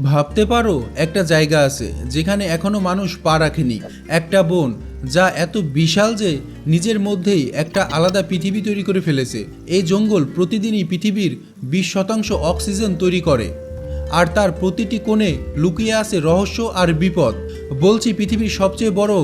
ভাবতে পারো, একটা জায়গা আছে যেখানে এখনও মানুষ পা রাখেনি। একটা বন যা এত বিশাল যে নিজের মধ্যেই একটা আলাদা পৃথিবী তৈরি করে ফেলেছে। এই জঙ্গল প্রতিদিনই পৃথিবীর বিশ শতাংশ অক্সিজেন তৈরি করে। আর তার প্রতিটি কোণে লুকিয়ে আছে রহস্য আর বিপদ। বলছি পৃথিবীর সবচেয়ে বড়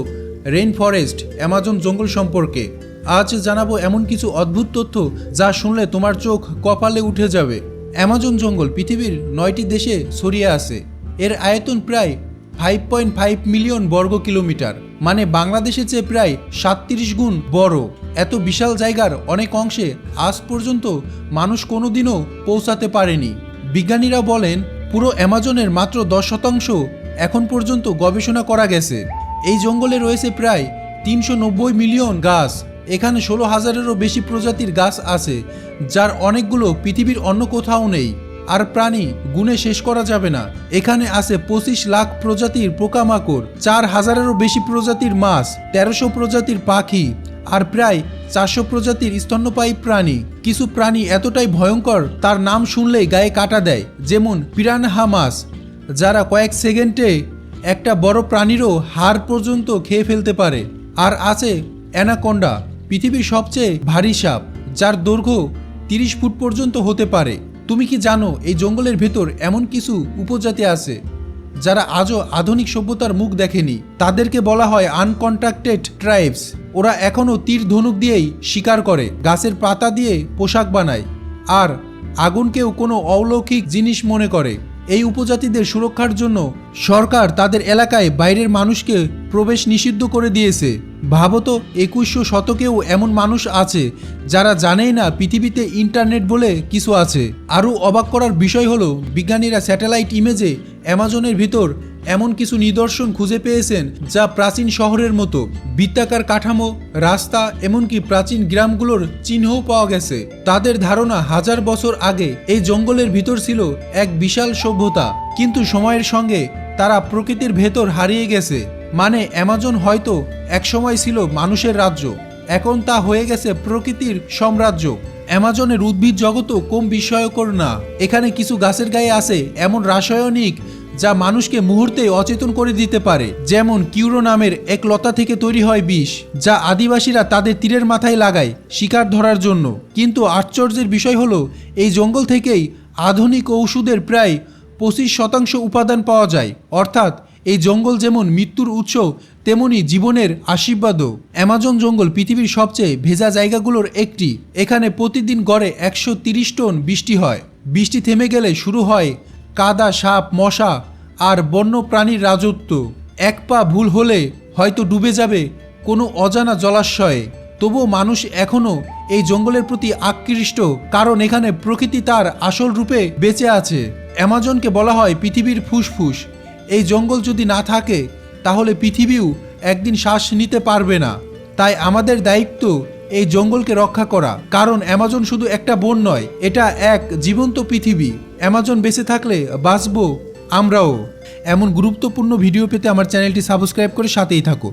রেইন ফরেস্ট অ্যামাজন জঙ্গল সম্পর্কে। আজ জানাব এমন কিছু অদ্ভুত তথ্য যা শুনলে তোমার চোখ কপালে উঠে যাবে। অ্যামাজন জঙ্গল পৃথিবীর নয়টি দেশে ছড়িয়ে আছে। এর আয়তন প্রায় ফাইভ পয়েন্ট ফাইভ মিলিয়ন বর্গ কিলোমিটার মানে বাংলাদেশের চেয়ে প্রায় সাতত্রিশ গুণ বড়। এত বিশাল জায়গার অনেক অংশে আজ পর্যন্ত মানুষ কোনোদিনও পৌঁছাতে পারেনি। বিজ্ঞানীরা বলেন, পুরো অ্যামাজনের মাত্র দশ শতাংশ এখন পর্যন্ত গবেষণা করা গেছে। এই জঙ্গলে রয়েছে প্রায় তিনশো নব্বই মিলিয়ন গাছ। এখানে ষোলো হাজারেরও বেশি প্রজাতির গাছ আছে, যার অনেকগুলো পৃথিবীর অন্য কোথাও নেই। আর প্রাণী গুণে শেষ করা যাবে না। এখানে আছে পঁচিশ লাখ প্রজাতির পোকামাকড়, চার হাজারেরও বেশি প্রজাতির মাছ, তেরোশো প্রজাতির পাখি, আর প্রায় চারশো প্রজাতির স্তন্যপায়ী প্রাণী। কিছু প্রাণী এতটাই ভয়ঙ্কর, তার নাম শুনলেই গায়ে কাটা দেয়, যেমন পিরানহা মাছ, যারা কয়েক সেকেন্ডে একটা বড় প্রাণীরও হাড় পর্যন্ত খেয়ে ফেলতে পারে। আর আছে অ্যানাকোন্ডা পৃথিবীর সবচেয়ে ভারী সাপ, যার দৈর্ঘ্য তিরিশ ফুট পর্যন্ত হতে পারে। তুমি কি জানো, এই জঙ্গলের ভেতর এমন কিছু উপজাতি আছে, যারা আজও আধুনিক সভ্যতার মুখ দেখেনি? তাদেরকে বলা হয় আনকন্ট্রাক্টেড ট্রাইবস। ওরা এখনও তীর ধনুক দিয়েই শিকার করে, গাছের পাতা দিয়ে পোশাক বানায়, আর আগুনকেও কোনো অলৌকিক জিনিস মনে করে। এই উপজাতিদের সুরক্ষার জন্য সরকার তাদের এলাকায় বাইরের মানুষকে প্রবেশ নিষিদ্ধ করে দিয়েছে। ভাবত একুশশো শতকেও এমন মানুষ আছে যারা জানেই না পৃথিবীতে ইন্টারনেট বলে কিছু আছে। আরও অবাক করার বিষয় হলো, বিজ্ঞানীরা স্যাটেলাইট ইমেজে অ্যামাজনের ভিতর এমন কিছু নিদর্শন খুঁজে পেয়েছেন যা প্রাচীন শহরের মতো বৃত্তাকার কাঠামো, রাস্তা, এমনকি প্রাচীন গ্রামগুলোর চিহ্নও পাওয়া গেছে। তাদের ধারণা হাজার বছর আগে এই জঙ্গলের ভিতর ছিল এক বিশাল সভ্যতা, কিন্তু সময়ের সঙ্গে তারা প্রকৃতির ভেতর হারিয়ে গেছে। মানে অ্যামাজন হয়তো একসময় ছিল মানুষের রাজ্য, এখন তা হয়ে গেছে প্রকৃতির সাম্রাজ্য। অ্যামাজনের উদ্ভিদ জগতও কম বিস্ময়কর না। এখানে কিছু গাছের গায়ে আছে এমন রাসায়নিক যা মানুষকে মুহূর্তে অচেতন করে দিতে পারে। যেমন কিউরো নামের এক লতা থেকে তৈরি হয় বিষ, যা আদিবাসীরা তাদের তীরের মাথায় লাগায় শিকার ধরার জন্য। কিন্তু আশ্চর্যের বিষয় হলো, এই জঙ্গল থেকেই আধুনিক ঔষধের প্রায় পঁচিশ শতাংশ উপাদান পাওয়া যায়। অর্থাৎ, এই জঙ্গল যেমন মৃত্যুর উৎস, তেমনি জীবনের আশীর্বাদও। অ্যামাজন জঙ্গল পৃথিবীর সবচেয়ে ভেজা জায়গাগুলোর একটি। এখানে প্রতিদিন গড়ে একশো টন বৃষ্টি হয়। বৃষ্টি থেমে গেলে শুরু হয় কাদা সাপ, মশা আর বন্য প্রাণীর রাজত্ব। এক পা ভুল হলে হয়তো ডুবে যাবে কোনো অজানা জলাশয়ে। তবুও মানুষ এখনও এই জঙ্গলের প্রতি আকৃষ্ট, কারণ এখানে প্রকৃতি তার আসল রূপে বেঁচে আছে। অ্যামাজনকে বলা হয় পৃথিবীর ফুসফুস। এই জঙ্গল যদি না থাকে, তাহলে পৃথিবীও একদিন শ্বাস নিতে পারবে না। তাই আমাদের দায়িত্ব এই জঙ্গলকে রক্ষা করা। কারণ অ্যামাজন শুধু একটা বন নয়, এটা এক জীবন্ত পৃথিবী। অ্যামাজন বেঁচে থাকলে বাঁচবো আমরাও। এমন গুরুত্বপূর্ণ ভিডিও পেতে আমার চ্যানেলটি সাবস্ক্রাইব করে সাথেই থাকো